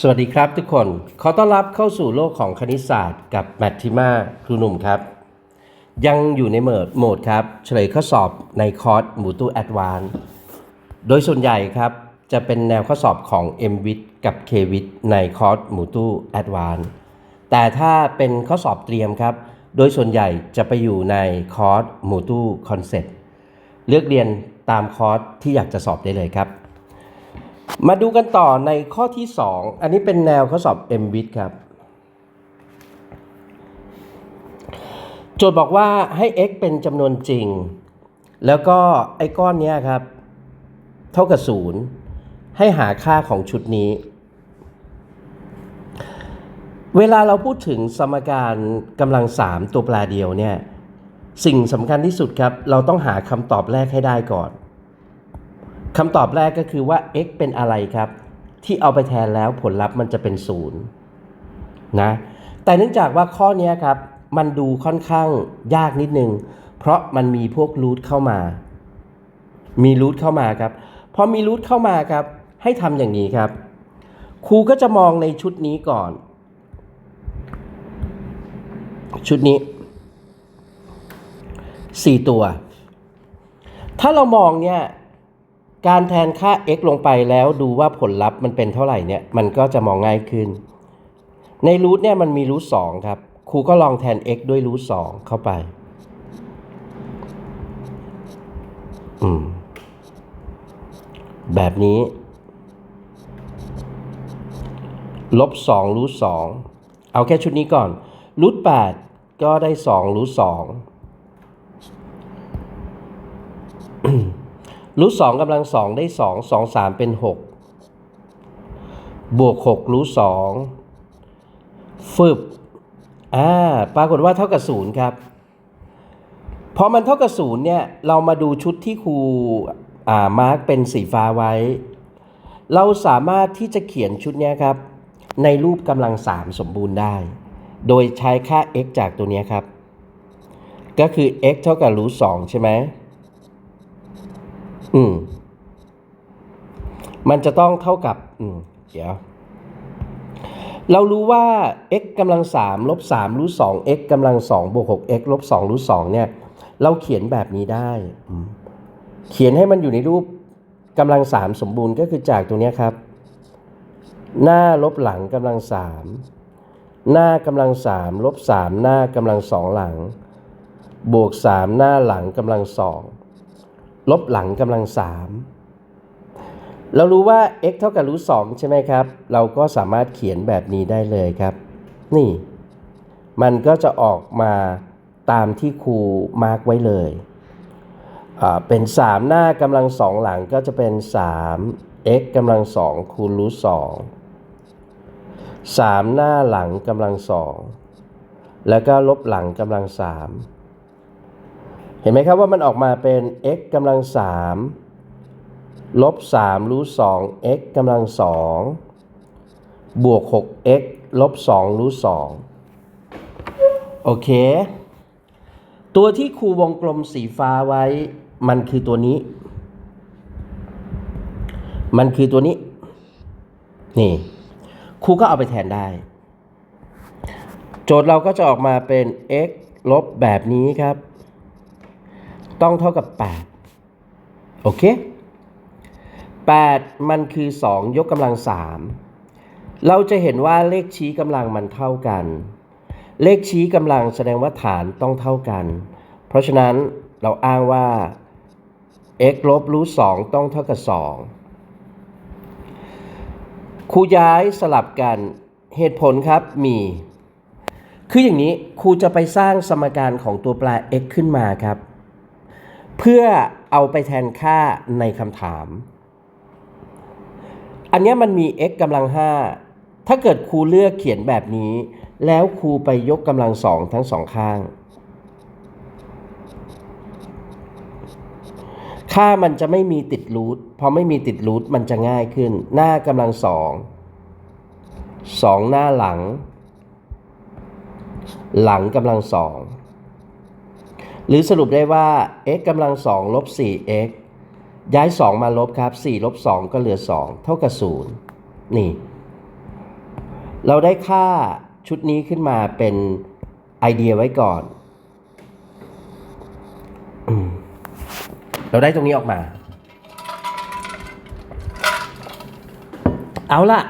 สวัสดีครับทุกคน ขอต้อนรับเข้าสู่โลกของคณิตศาสตร์ กับแมทธิมาครูหนุ่มครับ ยังอยู่ในโหมดโหมดครับ เฉลยข้อสอบในคอร์สมูตูแอดวานโดยส่วนใหญ่ครับ จะเป็นแนวข้อสอบของ m w i t กับ k w i t ในคอร์สมูตูแอดวานแต่ถ้าเป็นข้อสอบเตรียมครับ โดยส่วนใหญ่จะไปอยู่ในคอร์สมูตูคอนเซ็ปต์เลือกเรียนตามคอร์สที่อยากจะสอบได้เลยครับ มาดูกันต่อในข้อที่ 2 อันนี้เป็นแนวข้อสอบ m w i t ครับ โจทย์บอกว่าให้ x เป็นจำนวนจริง แล้วก็ไอ้ก้อนนี้ครับ เท่ากับ 0 ให้หาค่าของชุดนี้ เวลาเราพูดถึงสมการกำลัง 3 ตัวแปรเดียวเนี่ย สิ่งสำคัญที่สุดครับ เราต้องหาคำตอบแรกให้ได้ก่อน คำตอบแรกก็คือว่า x เป็นอะไรครับ ที่เอาไปแทนแล้วผลลัพธ์มันจะเป็นศูนย์นะแต่เนื่องจากว่าข้อนี้ครับ มันดูค่อนข้างยากนิดนึง เพราะมันมีพวกรูทเข้ามา มีรูทเข้ามาครับพอมีรูทเข้ามาครับ ให้ทำอย่างนี้ครับ ครูก็จะมองในชุดนี้ก่อน ชุดนี้สี่ตัว ถ้าเรามองเนี่ย การแทนค่า x ลงไปแล้วดูว่าผลลัพธ์มันเป็นเท่าไหร่เนี่ยมันก็จะมองง่ายขึ้น ในรูทเนี่ยมันมีรูทสองครับครูก็ลองแทน x ด้วยรูทสองเข้าไปอืมแบบนี้ลบสองรูทสองเอาแค่ชุดนี้ก่อนรูทแปดก็ได้สองรูทสอง รูทสองกำลังสองได้สองสองสามเป็นหกบวกหกรูทสองฟึบอ่าปรากฏว่าเท่ากับศูนย์ครับพอมันเท่ากับศูนย์เนี่ยเรามาดูชุดที่ครูอ่ามาร์กเป็นสีฟ้าไว้ เราสามารถที่จะเขียนชุดนี้ครับ ในรูปกำลังสามสมบูรณ์ได้ โดยใช้ค่า x จากตัวนี้ครับ ก็คือ x เท่ากับรูทสองใช่ไหม อืม มันจะต้องเท่ากับ อืม เดี๋ยว เรารู้ว่า x กำลัง3ลบ3รูท2 x กำลัง2บวก6 x ลบ2รูท2เนี่ย เราเขียนแบบนี้ได้ เขียนให้มันอยู่ในรูปกำลัง3สมบูรณ์ก็คือจากตรงนี้ครับ หน้าลบหลังกำลัง3หน้ากำลัง3ลบ3หน้ากำลัง2หลัง บวก3หน้าหลังกำลัง2 ลบหลังกำลังสามเรารู้ว่า x เท่ากับรูทสองใช่ไหมครับ เราก็สามารถเขียนแบบนี้ได้เลยครับ นี่ มันก็จะออกมาตามที่ครูมาร์กไว้เลยเป็น 3 หน้ากำลังสองหลังก็จะเป็น 3 x กำลังสองคูณรูทสองสามหน้าหลังกำลังสองแล้วก็ลบหลังกำลังสาม เห็นไหมครับว่ามันออกมาเป็น x กำลัง3ลบ3รูท2 x กำลัง2บวก 6x ลบ2รูท2โอเค ตัวที่ครูวงกลมสีฟ้าไว้ มันคือตัวนี้ มันคือตัวนี้ นี่ครูก็เอาไปแทนได้ โจทย์เราก็จะออกมาเป็น x ลบแบบนี้ครับ ต้องเท่ากับ 8 โอเค 8 มันคือ 2 ยกกำลัง 3 เราจะเห็นว่าเลขชี้กำลังมันเท่ากัน เลขชี้กำลังแสดงว่าฐานต้องเท่ากัน เพราะฉะนั้นเราอ้างว่า x ลบรูท2ต้องเท่ากับ 2ครูย้ายสลับกันเหตุผลครับมีคืออย่างนี้ครูจะไปสร้างสมการของตัวแปร x ขึ้นมาครับ เพื่อเอาไปแทนค่าในคำถาม อันนี้มันมี x กำลัง 5 ถ้าเกิดครูเลือกเขียนแบบนี้ แล้วครูไปยกกำลังสองทั้งสองข้าง ค่ามันจะไม่มีติดรูทพอไม่มีติดรูทมันจะง่ายขึ้น หน้ากำลังสองสองหน้าหลัง หลังกำลังสอง หรือสรุปได้ว่า x กำลังสองลบ 4x ย้าย 2 มาลบครับ 4 ลบ 2 ก็เหลือ 2 เท่ากับ 0 นี่ เราได้ค่าชุดนี้ขึ้นมาเป็นไอเดียไว้ก่อนอเราได้ตรงนี้ออกมา เอาละ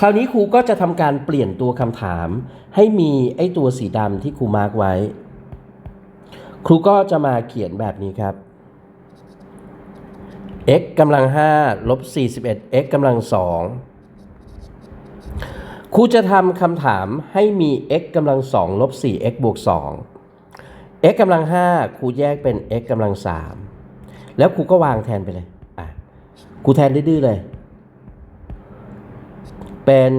คราวนี้ครูก็จะทำการเปลี่ยนตัวคำถาม ให้มีไอ้ตัวสีดำที่ครูมาร์กไว้ ครูก็จะมาเขียนแบบนี้ครับ x กำลัง5ลบ41 x กำลัง2ครูจะทำคำถามให้มี x กำลัง2ลบ 4x บวก 2 x กำลัง5ครูแยกเป็น x กำลัง3แล้วครูก็วางแทนไปเลยอะครูแทนดื้อเลย เป็น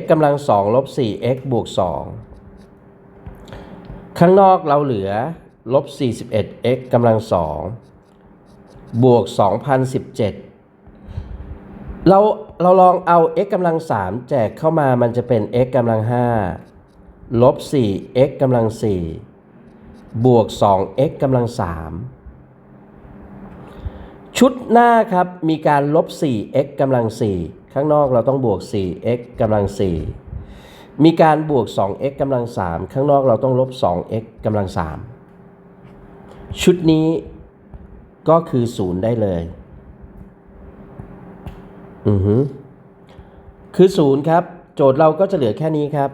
x กำลัง2ลบ 4x บวก 2 ข้างนอกเราเหลือลบ 41x กำลัง2บวก 2017 เราเราลองเอา x กำลัง3แจกเข้ามามันจะเป็น x กำลัง5ลบ 4x กำลัง4บวก 2x กำลัง3ชุดหน้าครับมีการลบ 4x กำลัง4ข้างนอกเราต้องบวก 4x กำลัง4 มีการบวก 2x กำลัง 3 ข้างนอกเราต้องลบ 2x กำลัง 3 ชุดนี้ก็คือ 0 ได้เลย อือฮึคือ 0 ครับ โจทย์เราก็จะเหลือแค่นี้ครับ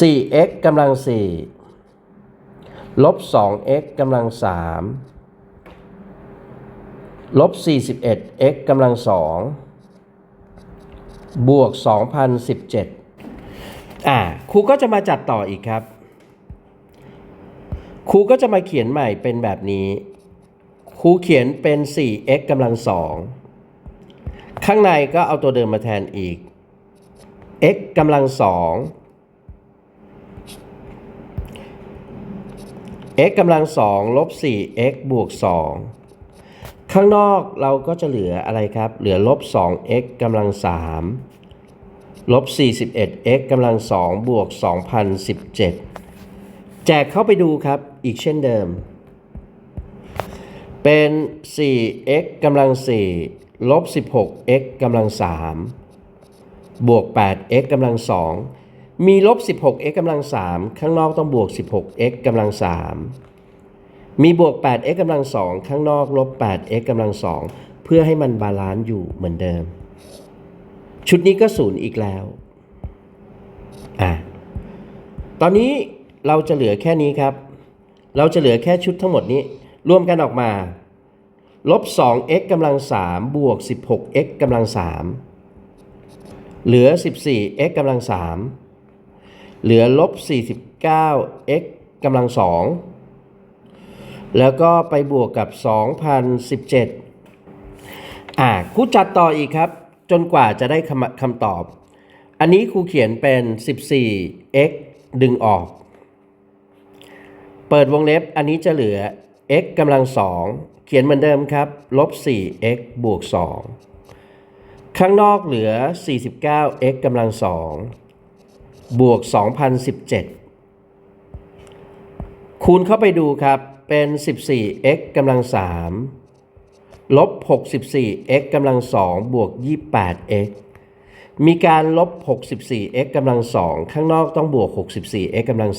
4x กำลัง 4 ลบ 2x กำลัง 3 ลบ 41x กำลัง 2บวก 2017 อ่าครูก็จะมาจัดต่ออีกครับ ครูก็จะมาเขียนใหม่เป็นแบบนี้ ครูเขียนเป็น 4x กำลัง2ข้างในก็เอาตัวเดิมมาแทนอีก x กำลัง2 x กำลัง2ลบ 4x บวก 2 ข้างนอกเราก็จะเหลืออะไรครับ เหลือลบ 2x กำลัง3 ลบ 41x กำลัง2บวก 2017 แจกเข้าไปดูครับ อีกเช่นเดิม เป็น 4x กำลัง4ลบ 16x กำลัง3บวก 8x กำลัง2มีลบ 16x กำลัง3ข้างนอกต้องบวก 16x กำลัง3มีบวก 8x กำลัง2ข้างนอกลบ 8x กำลัง2เพื่อให้มันบาลานซ์อยู่เหมือนเดิม ชุดนี้ก็ศูนย์อีกแล้วอะตอนนี้เราจะเหลือแค่นี้ครับ เราจะเหลือแค่ชุดทั้งหมดนี้ รวมกันออกมา ลบ 2x กำลัง 3 บวก 16x กำลัง 3 เหลือ 14x กำลัง 3 เหลือลบ 49x กำลัง 2 แล้วก็ไปบวกกับ 2017 อ่าครูจัดต่ออีกครับ จนกว่าจะได้คำคำตอบ อันนี้ครูเขียนเป็น 14x ดึงออก เปิดวงเล็บอันนี้จะเหลือ x กำลังสองเขียนเหมือนเดิมครับลบ 4x บวก 2 ข้างนอกเหลือ 49x กำลังสองบวก 2017 คูณเข้าไปดูครับเป็น 14x กำลัง3 ลบ 64x กำลัง2บวก 28x มีการลบ 64x กำลัง2ข้างนอกต้องบวก 64x กำลัง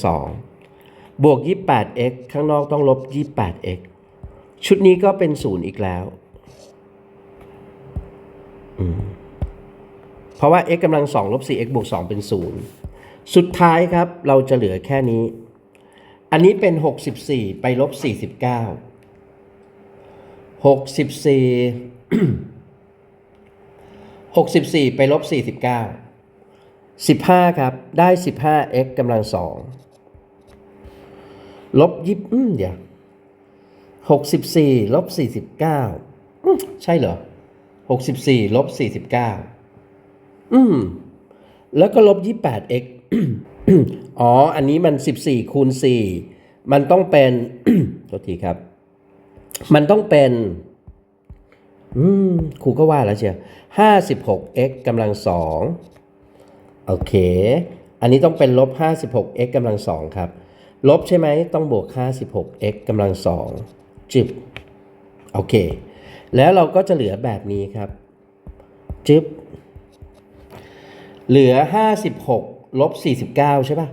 2บวก 28x ข้างนอกต้องลบ 28x ชุดนี้ก็เป็นศูนย์อีกแล้ว เพราะว่า x กำลัง2ลบ 4x บวก 2 เป็นศูนย์สุดท้ายครับเราจะเหลือแค่นี้ อันนี้เป็น 64 ไปลบ 49 64 64 ไปลบ 49 15 ครับ ได้ 15x กำลังสองลบยิบอืมเดี๋ยว 64 ลบ 49 ใช่เหรอ 64 ลบ 49 อืม แล้วก็ลบ 28x อ๋อ อันนี้มัน 14 คูณ 4 มันต้องเป็น โทษทีครับ มันต้องเป็น อืมครูก็ว่าแล้วเชียวห้าสิบหก x กำลังสองโอเค อันนี้ต้องเป็นลบห้าสิบหก x กำลังสองครับ ลบใช่ไหม ต้องบวกห้าสิบหก x กำลังสองจึบโอเค แล้วเราก็จะเหลือแบบนี้ครับจึบเหลือ56ลบ49ใช่ป่ะ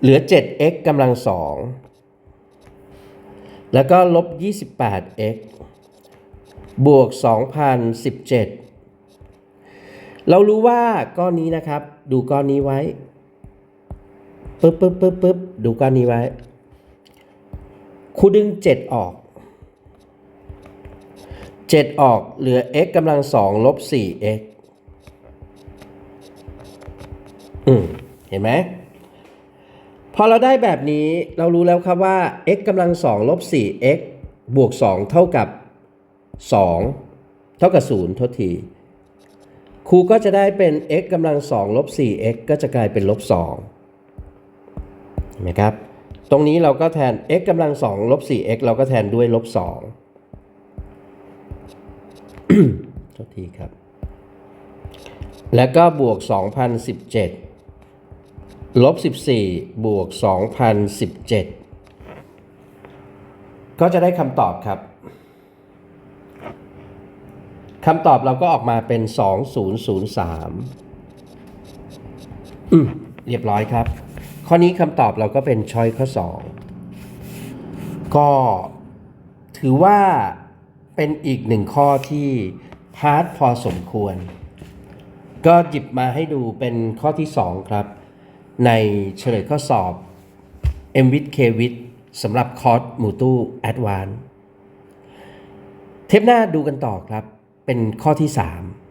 เหลือ 7x กำลังสอง แล้วก็ลบ 28x บวก 2,017 เรารู้ว่าก้อนนี้นะครับ ดูก้อนนี้ไว้ปึ๊บปึ๊บปึ๊บปึ๊บดูก้อนนี้ไว้ครูดึง 7 ออก 7 ออกเหลือ x กำลังสองลบ 4x อืม เห็นไหม พอเราได้แบบนี้เรารู้แล้วครับว่า x กำลังสองลบ 4x บวก 2 เท่ากับ 2 เท่ากับ 0 ทษทีครูก็จะได้เป็น x กำลังสองลบ 4x ก็จะกลายเป็นลบ2เห็นไหมครับ ตรงนี้เราก็แทน x กำลังสองลบ 4x เราก็แทนด้วยลบ2โทษทีครับ แล้วก็บวก 2017 ลบ14 บวก 2017 ก็จะได้คำตอบครับคำตอบเราก็ออกมาเป็น 2003 อืมเรียบร้อยครับ ข้อนี้คำตอบเราก็เป็นช้อยข้อ 2 ก็ถือว่าเป็นอีกหนึ่งข้อที่พาร์ทพอสมควร ก็หยิบมาให้ดูเป็นข้อที่ 2 ครับ ในเฉลยข้อสอบ m w i t k w i t สำหรับคอร์สมูตูแอดวานเทปหน้าดูกันต่อครับ เป็นข้อที่ 3